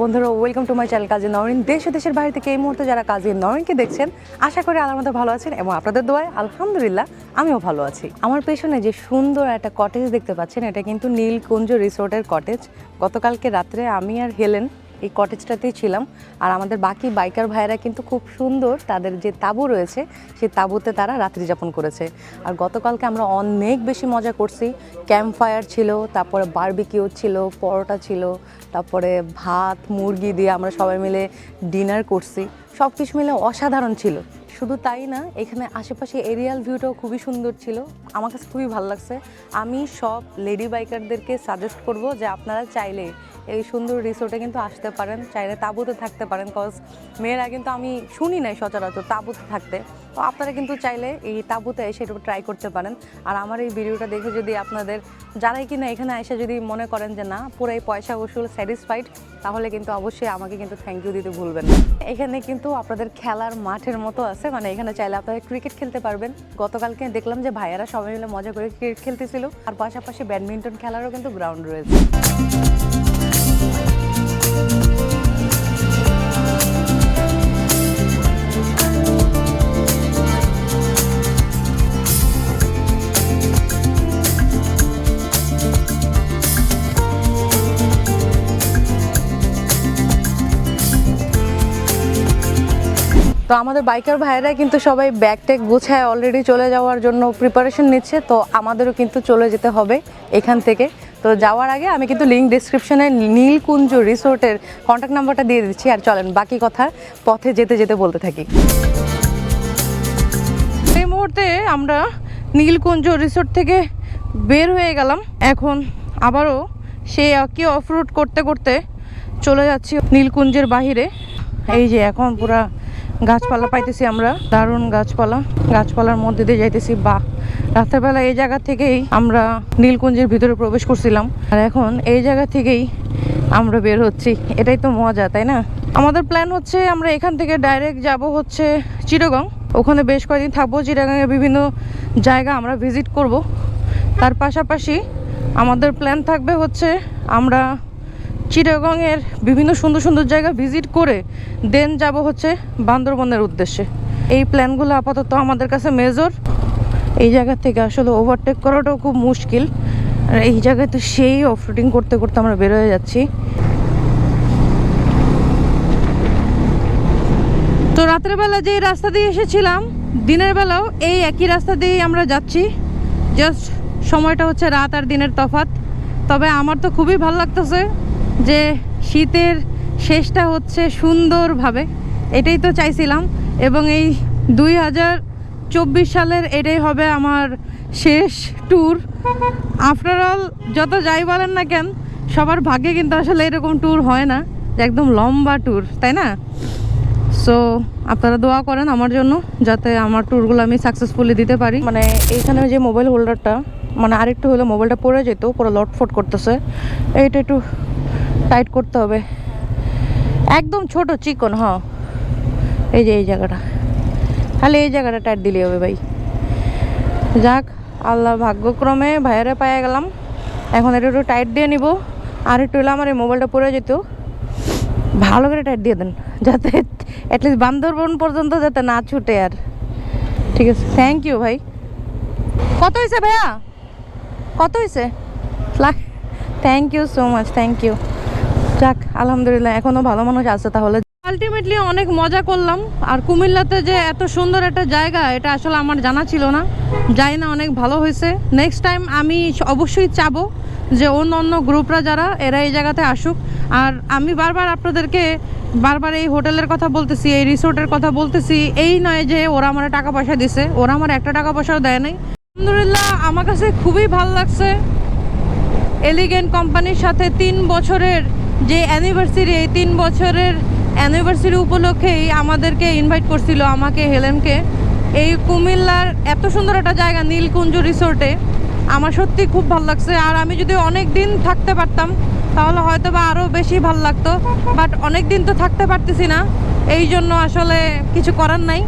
বন্ধুরা welcome to my channel Kazi Norin দেশ ও দেশের বাইরে থেকে এই মুহূর্তে যারা কাজী নরিনকে দেখছেন, আশা করি আল্লাহর মতো ভালো আছেন এবং আপনাদের দোয়ায় আলহামদুলিল্লাহ আমিও ভালো আছি। আমার পেছনে যে সুন্দর একটা কটেজ দেখতে পাচ্ছেন, এটা কিন্তু নীলকুঞ্জ রিসোর্টের কটেজ গতকালকে রাত্রে আমি আর হেলেন এই কটেজটাতেই ছিলাম। আর আমাদের বাকি বাইকার ভাইয়েরা কিন্তু খুব সুন্দর, তাদের যে তাঁবু রয়েছে সেই তাঁবুতে তারা রাত্রি যাপন করেছে। আর গতকালকে আমরা অনেক বেশি মজা করছি। ক্যাম্প ফায়ার ছিল, তারপরে বারবিকিউ ছিল, পরোটা ছিল, তারপরে ভাত, মুরগি দিয়ে আমরা সবাই মিলে ডিনার করছি। সব কিছু মিলে অসাধারণ ছিল। শুধু তাই না, এখানে আশেপাশে এরিয়াল ভিউটাও খুবই সুন্দর ছিল। আমার কাছে খুবই ভালো লাগছে। আমি সব লেডি বাইকারদেরকে সাজেস্ট করব যে আপনারা চাইলে এই সুন্দর রিসোর্টে কিন্তু আসতে পারেন, চাইলে তাঁবুতে থাকতে পারেন কজ মেয়েরা কিন্তু আমি শুনি নাই সচরাচর তাঁবুতে থাকতে। তো আপনারা কিন্তু চাইলে এই তাঁবুতে এসে একটু ট্রাই করতে পারেন। আর আমার এই ভিডিওটা দেখে যদি আপনাদের যারাই কিনা এখানে এসে যদি মনে করেন যে, না পুরো এই পয়সা উসুল স্যাটিসফাইড তাহলে কিন্তু অবশ্যই আমাকে কিন্তু থ্যাংক ইউ দিতে ভুলবেন এখানে কিন্তু আপনাদের খেলার মাঠের মতো আছে মানে এখানে চাইলে আপনারা ক্রিকেট খেলতে পারবেন। গতকালকে দেখলাম যে, ভাইয়ারা সবাই মিলে মজা করে ক্রিকেট খেলতেছিল। আর পাশাপাশি ব্যাডমিন্টন খেলারও কিন্তু গ্রাউন্ড রয়েছে। তো আমাদের বাইকার ভাইয়েরা কিন্তু সবাই ব্যাগ ট্যাগ গুছায় অলরেডি চলে যাওয়ার জন্য প্রিপারেশন নিচ্ছে, তো আমাদেরও কিন্তু চলে যেতে হবে এখান থেকে। তো যাওয়ার আগে আমি কিন্তু লিঙ্ক ডিসক্রিপশনে নীলকুঞ্জ রিসোর্টের কন্ট্যাক্ট নাম্বারটা দিয়ে দিচ্ছি। আর চলেন, বাকি কথা পথে যেতে যেতে বলতে থাকি। এই মুহূর্তে আমরা নীলকুঞ্জ রিসোর্ট থেকে বের হয়ে গেলাম। এখন আবারও সেই একই অফ রুট করতে করতে চলে যাচ্ছি নীলকুঞ্জের বাহিরে। এই যে এখন পুরা গাছপালা পাইতেছি আমরা, দারুণ গাছপালা। গাছপালার মধ্যে দিয়ে যাইতেছি বা রাত্রেবেলা এই জায়গা থেকেই আমরা নীলকুঞ্জের ভিতরে প্রবেশ করছিলাম। আর এখন এই জায়গা থেকেই আমরা বের হচ্ছি। এটাই তো মজা, তাই না? আমাদের প্ল্যান হচ্ছে আমরা এখান থেকে ডাইরেক্ট যাব হচ্ছে চিরগং ওখানে বেশ কয়েকদিন থাকব। চিটাগাংয়ের বিভিন্ন জায়গা আমরা ভিজিট করব। তার পাশাপাশি আমাদের প্ল্যান থাকবে হচ্ছে আমরা চিটাগংয়ের বিভিন্ন সুন্দর সুন্দর জায়গা ভিজিট করে দেন যাব হচ্ছে বান্দরবনের উদ্দেশ্যে। এই প্ল্যানগুলো আপাতত আমাদের কাছে মেজর এই জায়গা থেকে আসলে ওভারটেক করাটাও খুব মুশকিল। আর এই জায়গায় তো সেই অফরোডিং করতে করতে আমরা বেরোয় যাচ্ছি। তো রাতের বেলা যে রাস্তা দিয়ে এসেছিলাম, দিনের বেলাও এই একই রাস্তা দিয়েই আমরা যাচ্ছি। জাস্ট সময়টা হচ্ছে রাত আর দিনের তফাত তবে আমার তো খুবই ভালো লাগতেছে যে শীতের শেষটা হচ্ছে সুন্দরভাবে। এটাই তো চাইছিলাম। এবং এই দুই হাজার চব্বিশ সালের এটাই হবে আমার শেষ ট্যুর আফটার অল যত যাই বলেন না কেন, সবার ভাগ্যে কিন্তু আসলে এরকম ট্যুর হয় না একদম লম্বা ট্যুর তাই না? সো আপনারা দোয়া করেন আমার জন্য, যাতে আমার ট্যুরগুলো আমি সাকসেসফুলি দিতে পারি। মানে এইখানে যে মোবাইল হোল্ডারটা মানে আরেকটু হলে মোবাইলটা পড়ে যেত, পুরো লটফট করতেছে। এইটা একটু টাইট করতে হবে। একদম ছোট, চিকন, হ। এই যে, এই জায়গাটা। তাহলে এই জায়গাটা টাইট দিলে হবে ভাই। যাক আল্লাহ ভাগ্যক্রমে ভাইয়ারে পায়ে গেলাম। এখন এটা একটু টাইট দিয়ে নিব। আর একটু হলে আমার এই মোবাইলটা পড়ে যেত। ভালো করে টাইট দিয়ে দেন, যাতে অ্যাটলিস্ট বান্দরবন পর্যন্ত যাতে না ছুটে আর। ঠিক আছে থ্যাংক ইউ ভাই। কত হয়েছে ভাইয়া? কত হয়েছে thank you so much thank you যাক, আলহামদুলিল্লাহ এখনও ভালো মানুষ আছে তাহলে। আলটিমেটলি অনেক মজা করলাম। আর কুমিল্লাতে যে এত সুন্দর একটা জায়গা, এটা আসলে আমার জানা ছিল না। যাই না অনেক ভালো হয়েছে। নেক্সট টাইম আমি অবশ্যই চাবো যে অন্য অন্য গ্রুপরা যারা, এরা এই জায়গাতে আসুক। আর আমি বারবার আপনাদেরকে বারবার এই হোটেলের কথা বলতেছি, এই রিসোর্টের কথা বলতেছি। এই নয় যে ওরা আমার টাকা পয়সা দিছে, ওরা আমার একটা টাকা পয়সাও দেয় নাই। আলহামদুলিল্লাহ, আমার কাছে খুবই ভালো লাগছে। এলিগেন্ট কোম্পানির সাথে তিন বছরের যে অ্যানিভার্সারি এই তিন বছরের অ্যানিভার্সারি উপলক্ষেই আমাদেরকে ইনভাইট করছিল আমাকে, হেলেনকে। এই কুমিল্লার এত সুন্দর একটা জায়গা, নীলকুঞ্জ রিসোর্টে আমার সত্যি খুব ভালো লাগছে। আর আমি যদি অনেক দিন থাকতে পারতাম, তাহলে হয়তো বা আরও বেশি ভালো লাগতো। বাট অনেক দিন তো থাকতে পারতেছি না, এই জন্য আসলে কিছু করার নাই।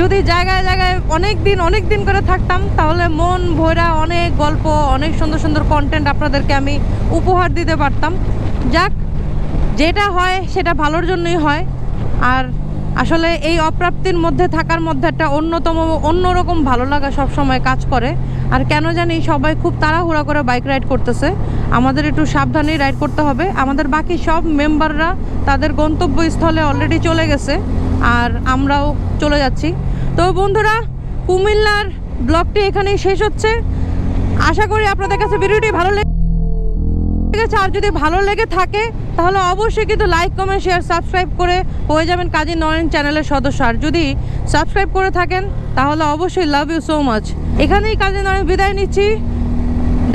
যদি জায়গায় জায়গায় অনেক দিন অনেক দিন করে থাকতাম, তাহলে মন ভরা অনেক গল্প, অনেক সুন্দর সুন্দর কন্টেন্ট আপনাদেরকে আমি উপহার দিতে পারতাম। যাক যেটা হয় সেটা ভালোর জন্যই হয়। আর আসলে এই অপ্রাপ্তির মধ্যে থাকার মধ্যে একটা অন্যতম, অন্যরকম ভালো লাগা সব সময় কাজ করে। আর কেন জানি সবাই খুব তাড়াহুড়া করে বাইক রাইড করতেছে। আমাদের একটু সাবধানেই রাইড করতে হবে। আমাদের বাকি সব মেম্বাররা তাদের গন্তব্যস্থলে অলরেডি চলে গেছে। আর আমরাও চলে যাচ্ছি। তো বন্ধুরা, কুমিল্লার ব্লগটি এখানেই শেষ হচ্ছে। আশা করি আপনাদের কাছে ভিডিওটি ভালো লেগে গেছে, আর যদি ভালো লেগে থাকে, তাহলে অবশ্যই কিন্তু লাইক কমেন্ট শেয়ার সাবস্ক্রাইব করে হয়ে যাবেন কাজী নয়ন চ্যানেলের সদস্য। আর যদি সাবস্ক্রাইব করে থাকেন, তাহলে অবশ্যই লাভ ইউ সো মাচ এখানেই কাজী নয়ন বিদায় নিচ্ছি।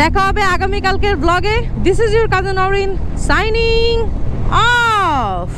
দেখা হবে আগামীকালকের ব্লগে this is your Kazi Norin signing off